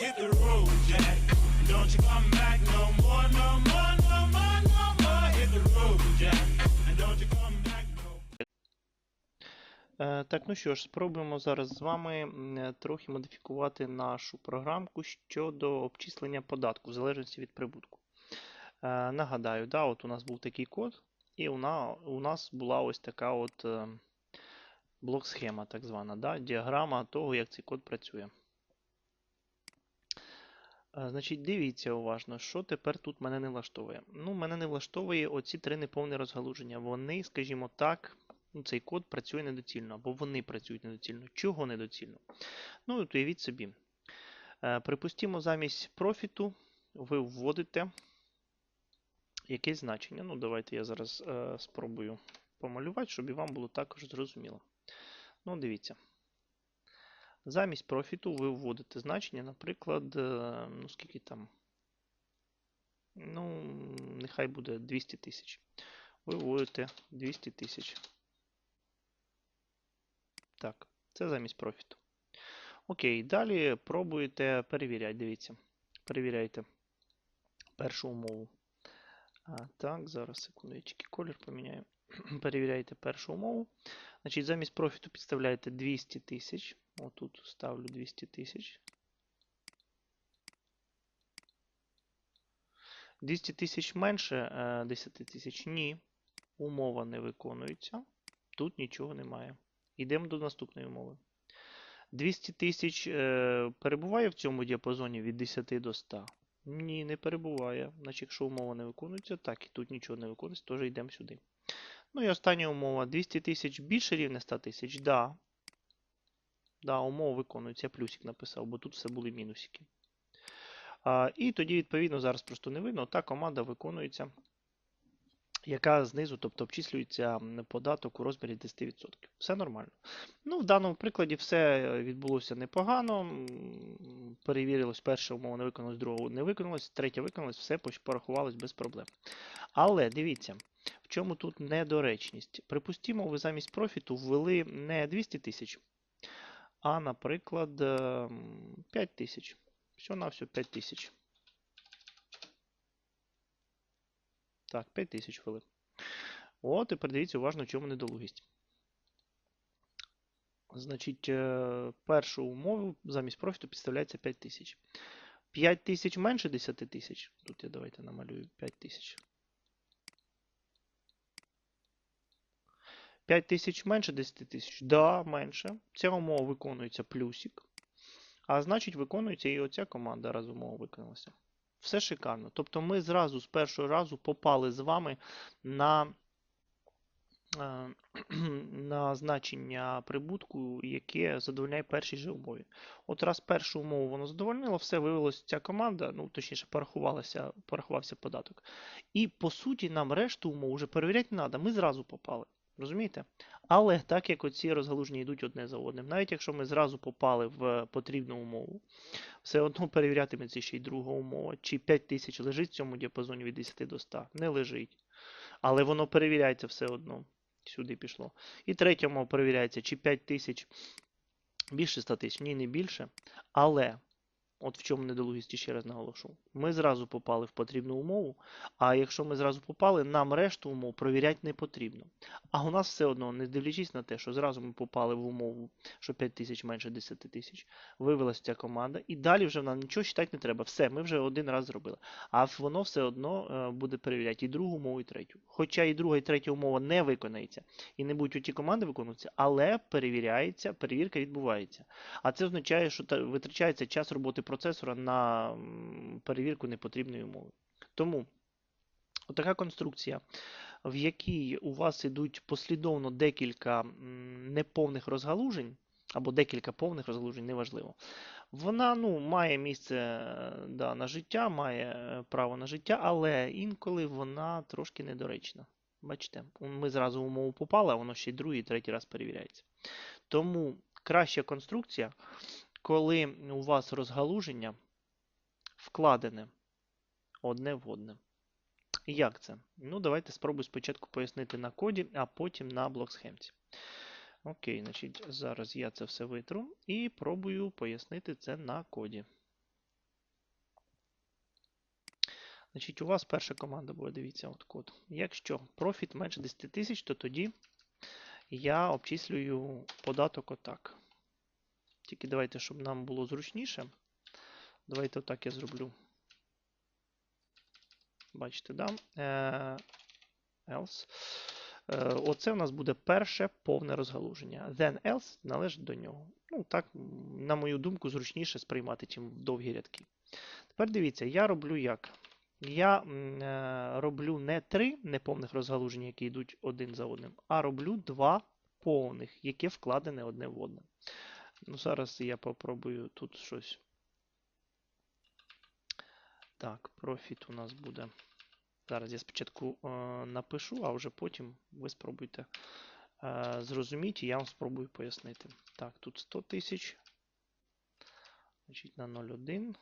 Hit the road, Jack. Don't you come back no more, no more, no more, no more. Hit the road, Jack. And don't you come back Е, Так, ну що ж, спробуємо зараз з вами трохи модифікувати нашу програмку щодо обчислення податку в залежності від прибутку. Е, Нагадаю, да, от у нас був такий код, і у нас була ось така от е, блок-схема, так звана, да, діаграма того, як цей код працює. Е, Значить, дивіться уважно, що тепер тут мене не влаштовує. Ну, мене не влаштовує оці три неповні розгалуження. Вони, скажімо так, ну, цей код працює недоцільно, або вони працюють недоцільно. Чого недоцільно? Ну, от уявіть собі. Е, Припустімо, замість профіту ви вводите якесь значення. Ну, давайте я зараз е, спробую помалювати, щоб і вам було також зрозуміло. Ну, дивіться. Замість профіту ви вводите значення, наприклад, е, ну скільки там. Ну, нехай буде 200 тисяч. Ви вводите 200 тисяч. Так, це замість профіту. Окей, далі пробуєте перевіряти. Дивіться. Перевіряйте першу умову. А, так, зараз тільки колір поміняю. Перевіряйте першу умову. Значить, замість профіту підставляєте 200 тисяч. Отут ставлю 200 тисяч. 200 тисяч менше е, 10 тисяч. Ні. Умова не виконується. Тут нічого немає. Йдемо до наступної умови. 200 тисяч е, перебуває в цьому діапазоні від 10 до 100? Ні, не перебуває. Значить, якщо умова не виконується, так, і тут нічого не виконується, теж йдемо сюди. Ну і остання умова. 200 тисяч більше рівне 100 тисяч? Да. Да, умова виконується. Я плюсик написав, бо тут все були мінусики. А, і тоді, відповідно, зараз просто не видно, та команда виконується, яка знизу, тобто обчислюється податок у розмірі 10%. Все нормально. Ну, в даному прикладі все е, відбулося непогано. Перевірилось, перша умова не виконалась, друга не виконалась, третя виконалась, все порахувалось без проблем. Але дивіться, в чому тут недоречність. Припустімо, ви замість профіту ввели не 200 тисяч, а, наприклад, ем, 5 тисяч. Все на все 5 тисяч. Так, 5 тисяч ввели. О, тепер дивіться уважно, в чому недолугість. Значить, е, першу умову замість профіту підставляється 5 тисяч. 5 тисяч менше 10 тисяч. Тут я давайте намалюю 5 тисяч. 5 тисяч менше 10 тисяч? Да, менше. Ця умова виконується плюсик. А значить, виконується і оця команда раз умова виконалася. Все шикарно. Тобто ми зразу з першого разу попали з вами на, е, на значення прибутку, яке задовольняє першій же умові. От раз першу умову воно задовольнило, все виявилося ця команда, ну точніше, порахувалася, порахувався податок. І по суті, нам решту умов вже перевіряти не треба. Ми зразу попали. Розумієте? Але так як оці розгалуження йдуть одне за одним, навіть якщо ми зразу попали в потрібну умову, все одно перевірятиметься ще й друга умова. Чи 5 тисяч лежить в цьому діапазоні від 10 до 100? Не лежить. Але воно перевіряється все одно. Сюди пішло. І третя умова перевіряється, чи 5 тисяч більше 100 тисяч? Ні, не більше. Але, от в чому недолугість ще раз наголошу. Ми зразу попали в потрібну умову, а якщо ми зразу попали, нам решту умов перевіряти не потрібно. А у нас все одно, не дивлячись на те, що зразу ми попали в умову, що 5 тисяч менше 10 тисяч, вивелася ця команда, і далі вже нам нічого читати не треба. Все, ми вже один раз зробили. А воно все одно е, буде перевіряти і другу умову, і третю. Хоча і друга, і третя умова не виконається, і не будуть оті команди виконуватися, але перевіряється, перевірка відбувається. А це означає, що витрачається час роботи процесора на перевірку непотрібної умови. Тому така конструкція, в якій у вас ідуть послідовно декілька неповних розгалужень, або декілька повних розгалужень, неважливо. Вона ну, має місце е, да, на життя, має е, право на життя, але інколи вона трошки недоречна. Бачите, ми зразу в умову попали, а воно ще й другий, третій раз перевіряється. Тому краща конструкція, коли у вас розгалуження вкладене одне в одне. Як це? Ну, давайте спробую спочатку пояснити на коді, а потім на блок-схемці. Окей, значить, зараз я це все витру і пробую пояснити це на коді. Значить, у вас перша команда буде, дивіться, от код. Якщо профіт менше 10 тисяч, то тоді я обчислюю податок отак. Тільки давайте, щоб нам було зручніше. Давайте отак я зроблю. Бачите, да? Е, else. Е, Оце у нас буде перше повне розгалуження. Then else належить до нього. Ну, так, на мою думку, зручніше сприймати, чим довгі рядки. Тепер дивіться, я роблю як? Я е, роблю не три неповних розгалуження, які йдуть один за одним, а роблю два повних, яке вкладене одне в одне. Ну, зараз я попробую тут щось. Так, профіт у нас буде. Зараз я спочатку е, напишу, а вже потім ви спробуйте е, зрозуміти, я вам спробую пояснити. Так, тут 100 тисяч. Значить, на 0,1.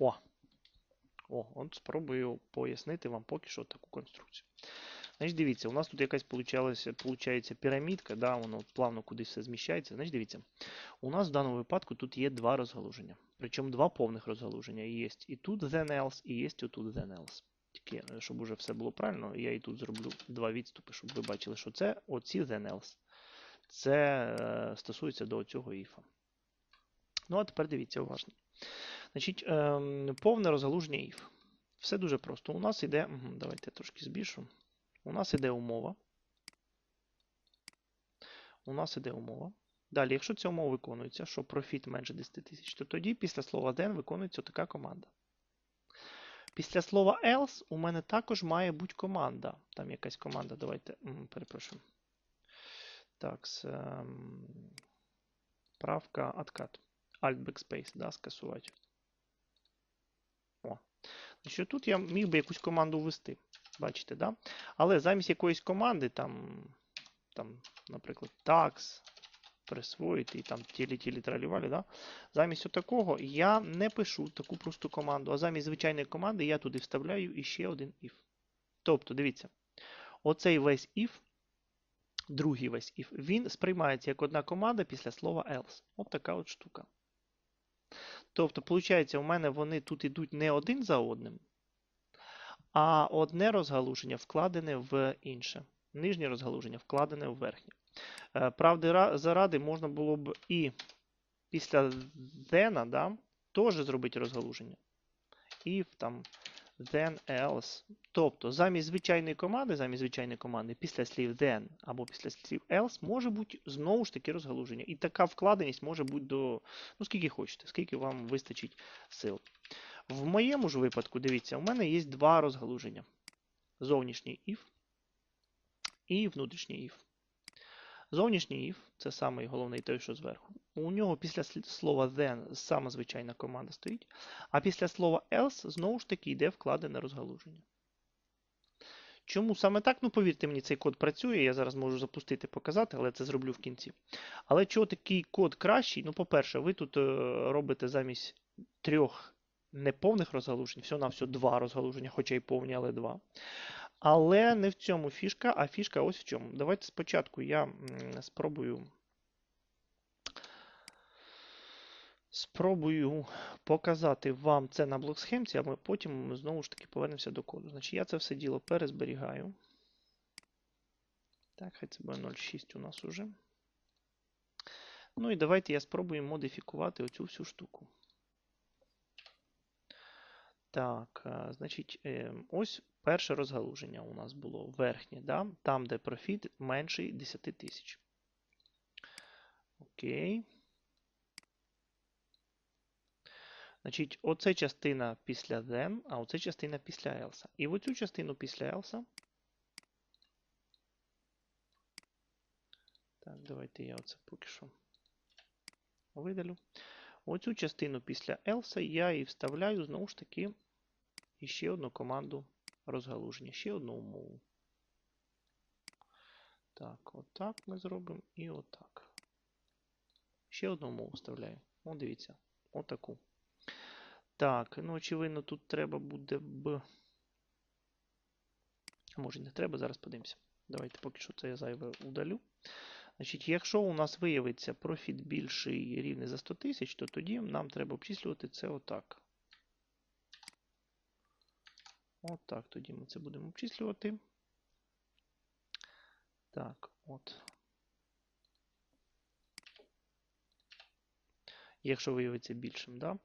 О! О, от спробую пояснити вам поки що таку конструкцію. Значить, дивіться, у нас тут якась получається пірамідка, да, воно плавно кудись все зміщається. Значить, дивіться, у нас в даному випадку тут є два розгалуження. Причому два повних розгалуження. Є і тут then else, і є тут then else. Тільки, е, щоб уже все було правильно, я і тут зроблю два відступи, щоб ви бачили, що це оці then else. Це е, стосується до цього іфа. Ну, а тепер дивіться уважно. Значить, ем, повне розгалуження if. Все дуже просто. У нас мгм, Давайте я трошки збільшу. У нас іде умова. У нас іде умова. Далі, якщо ця умова виконується, що профіт менше 10 тисяч, то тоді після слова then виконується така команда. Після слова else у мене також має бути команда. Там якась команда. Давайте. Перепрошую. Так, ем, правка откат. Alt backspace, да, скасувати. О. Значить, тут я міг би якусь команду ввести. Бачите, да? Але замість якоїсь команди, там, там наприклад, tax, присвоїти і там тілі-тілі тралівалі, да? замість отакого я не пишу таку просту команду, а замість звичайної команди я туди вставляю іще один if. Тобто, дивіться, оцей весь if, другий весь if, він сприймається як одна команда після слова else. От така от штука. Тобто, виходить, у мене вони тут йдуть не один за одним, а одне розгалуження вкладене в інше. Нижнє розгалуження вкладене в верхнє. Е, Правди заради можна було б і після Дена да, теж зробити розгалуження. І там then else. Тобто замість звичайної команди, замість звичайної команди, після слів then або після слів else може бути знову ж таки розгалуження. І така вкладеність може бути до, ну скільки хочете, скільки вам вистачить сил. В моєму ж випадку, дивіться, у мене є два розгалуження. Зовнішній if і внутрішній if. Зовнішній if це самий головний той, що зверху. У нього після слова then сама звичайна команда стоїть, а після слова else знову ж таки йде вкладене розгалуження. Чому саме так? Ну, повірте мені, цей код працює. Я зараз можу запустити, показати, але це зроблю в кінці. Але чого такий код кращий? Ну, по-перше, ви тут е, робите замість трьох неповних розгалужень, всього на все два розгалуження, хоча й повні, але два. Але не в цьому фішка, а фішка ось в чому. Давайте спочатку я спробую. Спробую показати вам це на блок-схемці, а ми потім знову ж таки повернемося до коду. Значить, я це все діло перезберігаю. Так, хай це буде 0.6 у нас уже. Ну і давайте я спробую модифікувати оцю всю штуку. Так, е, значить, е, ось перше розгалуження у нас було верхнє, да? там, де профіт менший 10 тисяч. Окей. Значить, оце частина після then, а оце частина після else. І в оцю частину після else. Так, давайте я оце поки що видалю. Оцю частину після else я і вставляю знову ж таки іще одну команду розгалуження, ще одну умову. Так, отак ми зробимо і отак. Ще одну умову вставляю. О, дивіться, отаку. Так, ну очевидно, тут треба буде б може не треба, зараз подивимося. Давайте поки що це я зайве удалю. Значить, якщо у нас виявиться профіт більший рівний за 100 тисяч, то тоді нам треба обчислювати це отак. Отак, тоді ми це будемо обчислювати. Так, от. Якщо виявиться більшим, да,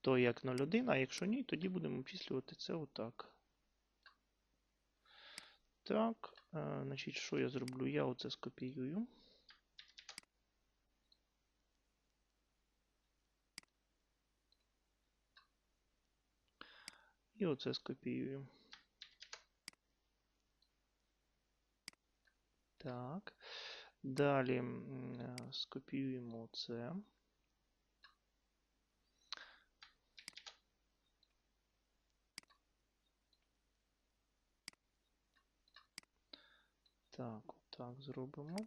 то як 0,1, а якщо ні, тоді будемо обчислювати це отак. Так, е, значить, що я зроблю? Я оце скопіюю. І оце скопіюю. Так. Далі е, скопіюємо це. Так, отак зробимо.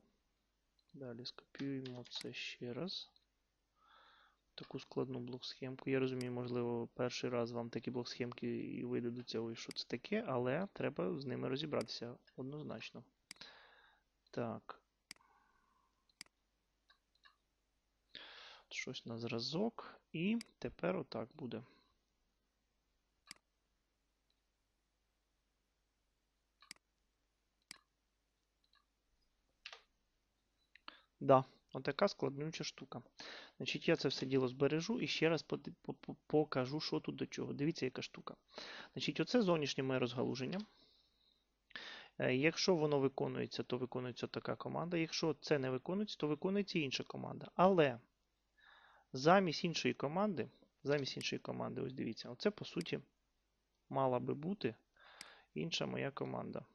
Далі скопіюємо це ще раз. Таку складну блок-схемку. Я розумію, можливо, перший раз вам такі блок-схемки і видадуться, ой, що це таке, але треба з ними розібратися однозначно. Так. Щось на зразок. І тепер отак буде. Да, отака складнюча штука. Значить, я це все діло збережу і ще раз покажу, що тут до чого. Дивіться, яка штука. Значить, оце зовнішнє моє розгалуження. Е, Якщо воно виконується, то виконується така команда. Якщо це не виконується, то виконується інша команда. Але замість іншої команди, замість іншої команди, ось дивіться, оце по суті мала би бути інша моя команда.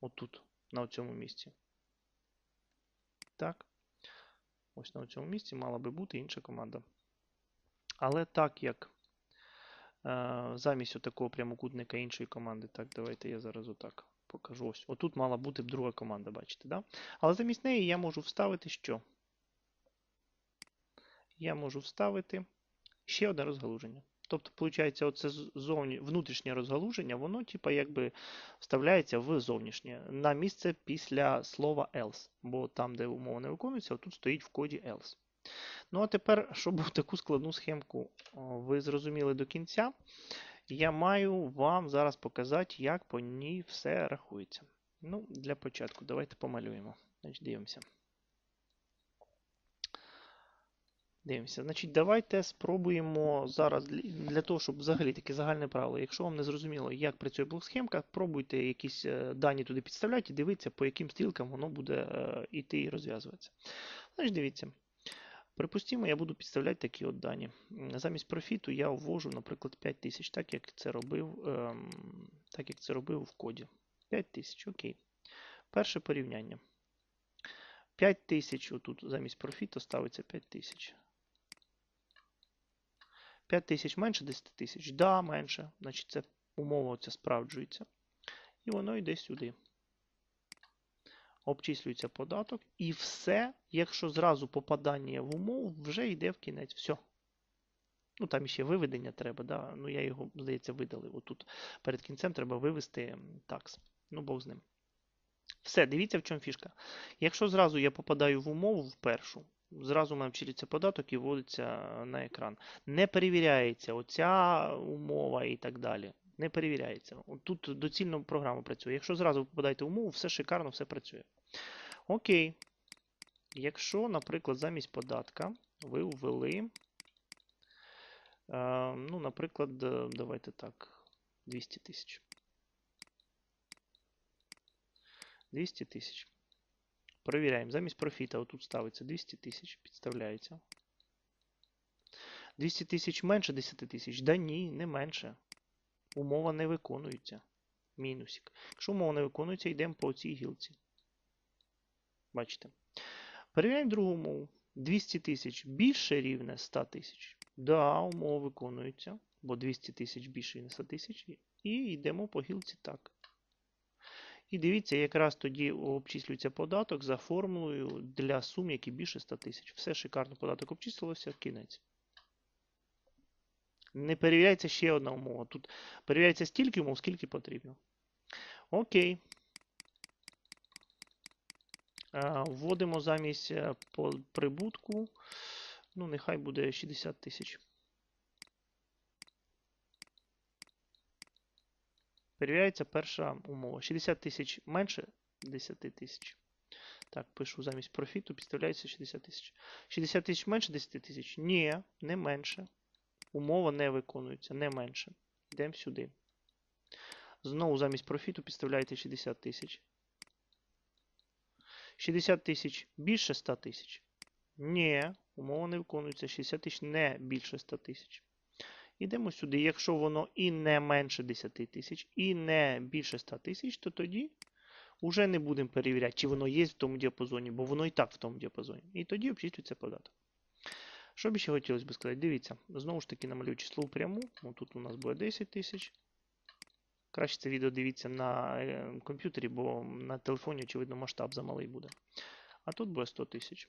Отут, на цьому місці. Так. Ось на цьому місці мала би бути інша команда. Але так як е, замість такого прямокутника іншої команди, так, давайте я зараз отак покажу. Ось. Отут мала бути б друга команда, бачите, да? Але замість неї я можу вставити що? Я можу вставити ще одне розгалуження. Тобто, виходить, оце зовні, внутрішнє розгалуження, воно, типа, якби вставляється в зовнішнє на місце після слова else. Бо там, де умова не виконується, тут стоїть в коді else. Ну, а тепер, щоб таку складну схемку ви зрозуміли до кінця, я маю вам зараз показати, як по ній все рахується. Ну, для початку, давайте помалюємо. Значить, дивимося. Дивимося. Значить, давайте спробуємо зараз для, того, щоб взагалі таке загальне правило. Якщо вам не зрозуміло, як працює блок-схемка, пробуйте якісь е, дані туди підставляти і дивіться, по яким стрілкам воно буде е, йти і розв'язуватися. Значить, дивіться. Припустимо, я буду підставляти такі от дані. Замість профіту я ввожу, наприклад, 5000, так як це робив, ем, так як це робив в коді. 5000, окей. Перше порівняння. 5000, отут замість профіту ставиться 5000. 5 тисяч менше 10 тисяч? Да, менше. Значить, це умова оця справджується. І воно йде сюди. Обчислюється податок. І все, якщо зразу попадання в умову, вже йде в кінець. Все. Ну, там ще виведення треба, да? ну я його, здається, видалив. Отут перед кінцем треба вивести такс. Ну, Бог з ним. Все, дивіться, в чому фішка. Якщо зразу я попадаю в умову в першу, зразу мене податок і вводиться на екран. Не перевіряється оця умова і так далі. Не перевіряється. Тут доцільно програма працює. Якщо зразу попадаєте в умову, все шикарно, все працює. Окей. Якщо, наприклад, замість податка ви ввели, е, ну, наприклад, е, давайте так, 200 тисяч. 200 тисяч. Провіряємо. Замість профіта отут ставиться 200 тисяч, підставляється. 200 тисяч менше 10 тисяч? Да ні, не менше. Умова не виконується. Мінусик. Якщо умова не виконується, йдемо по цій гілці. Бачите? Перевіряємо другу умову. 200 тисяч більше рівне 100 тисяч. Да, умова виконується, бо 200 тисяч більше рівне 100 тисяч. І йдемо по гілці так. І дивіться, якраз тоді обчислюється податок за формулою для сум, які більше 100 тисяч. Все шикарно, податок обчислилося, кінець. Не перевіряється ще одна умова. Тут перевіряється стільки умов, скільки потрібно. Окей. Вводимо замість е, прибутку. Ну, нехай буде 60 тисяч. Перевіряється перша умова. 60 тисяч менше 10 тисяч. Так, пишу замість профіту, підставляється 60 тисяч. 60 тисяч менше 10 тисяч? Ні, не менше. Умова не виконується, не менше. Йдемо сюди. Знову замість профіту підставляєте 60 тисяч. 60 тисяч більше 100 тисяч? Ні, умова не виконується. 60 тисяч не більше 100 тисяч. Йдемо сюди. Якщо воно і не менше 10 тисяч, і не більше 100 тисяч, то тоді вже не будемо перевіряти, чи воно є в тому діапазоні, бо воно і так в тому діапазоні. І тоді обчислюється податок. Що б ще хотілося б сказати? Дивіться, знову ж таки намалюю число пряму. Тут у нас буде 10 тисяч. Краще це відео дивіться на е, комп'ютері, бо на телефоні, очевидно, масштаб замалий буде. А тут буде 100 тисяч.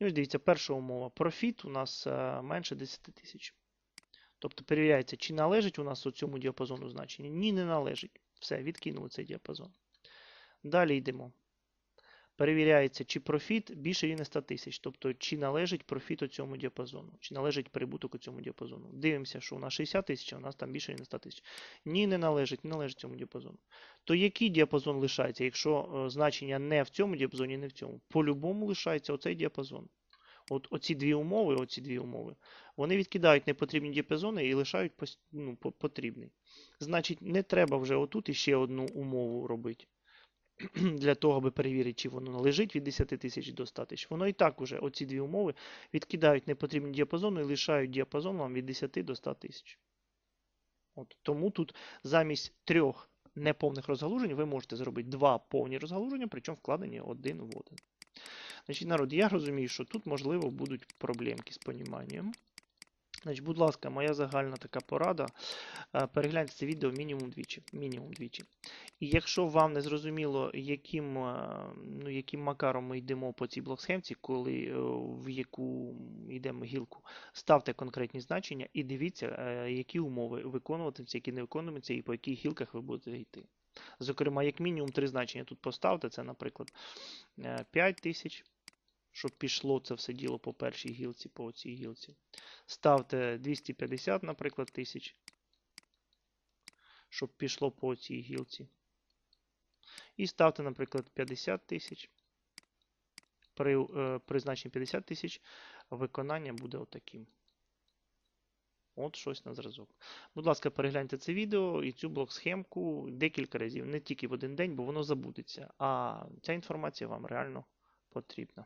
І ось дивіться, перша умова. Профіт у нас е, менше 10 тисяч. Тобто перевіряється, чи належить у нас у цьому діапазону значення. Ні, не належить. Все, відкинули цей діапазон. Далі йдемо. Перевіряється, чи профіт більше рівне 100 тисяч. Тобто, чи належить профіт у цьому діапазону, чи належить прибуток у цьому діапазону. Дивимося, що у нас 60 тисяч, а у нас там більше рівне 100 тисяч. Ні, не належить, не належить цьому діапазону. То який діапазон лишається, якщо е, значення не в цьому діапазоні, не в цьому? По-любому лишається оцей діапазон. От оці дві умови, оці дві умови, вони відкидають непотрібні діапазони і лишають ну, потрібний. Значить, не треба вже отут іще одну умову робити. Для того, аби перевірити, чи воно належить від 10 тисяч до 100 тисяч. Воно і так уже, оці дві умови, відкидають непотрібні діапазони і лишають діапазон вам від 10 до 100 тисяч. Тому тут замість трьох неповних розгалужень ви можете зробити два повні розгалуження, причому вкладені один в один. Значить, народ, я розумію, що тут, можливо, будуть проблемки з поніманням. Значить, будь ласка, моя загальна така порада. е, Перегляньте це відео мінімум двічі. Мінімум двічі. І якщо вам не зрозуміло, яким, е, ну, яким макаром ми йдемо по цій блок-схемці, коли е, в яку йдемо гілку, ставте конкретні значення і дивіться, які умови виконуватимуться, які не виконуються, і по яких гілках ви будете йти. Зокрема, як мінімум три значення тут поставте. Це, наприклад, е, 5 тисяч, щоб пішло це все діло по першій гілці, по цій гілці. Ставте 250, наприклад, тисяч, щоб пішло по цій гілці. І ставте, наприклад, 50 тисяч. При е, призначенні 50 тисяч виконання буде отаким. От щось на зразок. Будь ласка, перегляньте це відео і цю блок-схемку декілька разів, не тільки в один день, бо воно забудеться. А ця інформація вам реально потрібна.